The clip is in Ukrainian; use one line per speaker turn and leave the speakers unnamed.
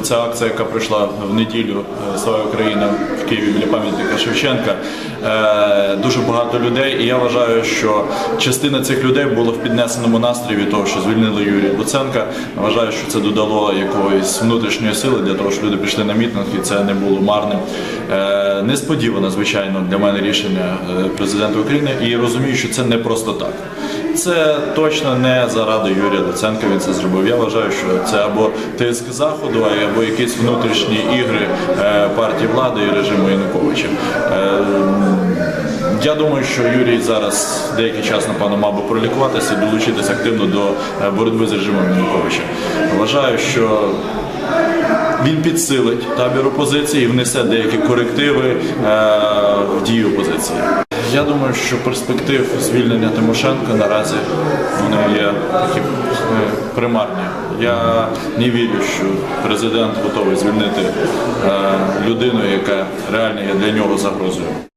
ця акція, яка пройшла в неділю е, Слава Україна в Києві біля пам'ятника Шевченка. е, Дуже багато людей, і я вважаю, що частина цих людей була в піднесеному настрої від того, що звільнили Юрія Луценка. Вважаю, що це додало якоїсь внутрішньої сили для того, щоб люди пішли на мітинг, і це не було марним. Е, Несподіване, звичайно, для мене рішення президента України, і розумію, що це не просто так. Це точно не заради Юрія Луценка він це зробив. Я вважаю, що це або тиск заходу, або якісь внутрішні ігри е, партії влади і режиму Януковича. Е, Я думаю, що Юрій зараз деякий час, напевно, мав би пролікуватися і долучитися активно до е, боротьби з режимом Януковича. Вважаю, що він підсилить табір опозиції і внесе деякі корективи в дію опозиції. Я думаю, що перспектив звільнення Тимошенка наразі вони є такі е, примарні. Я не вірю, що президент готовий звільнити е, людину, яка реально є для нього загрозою.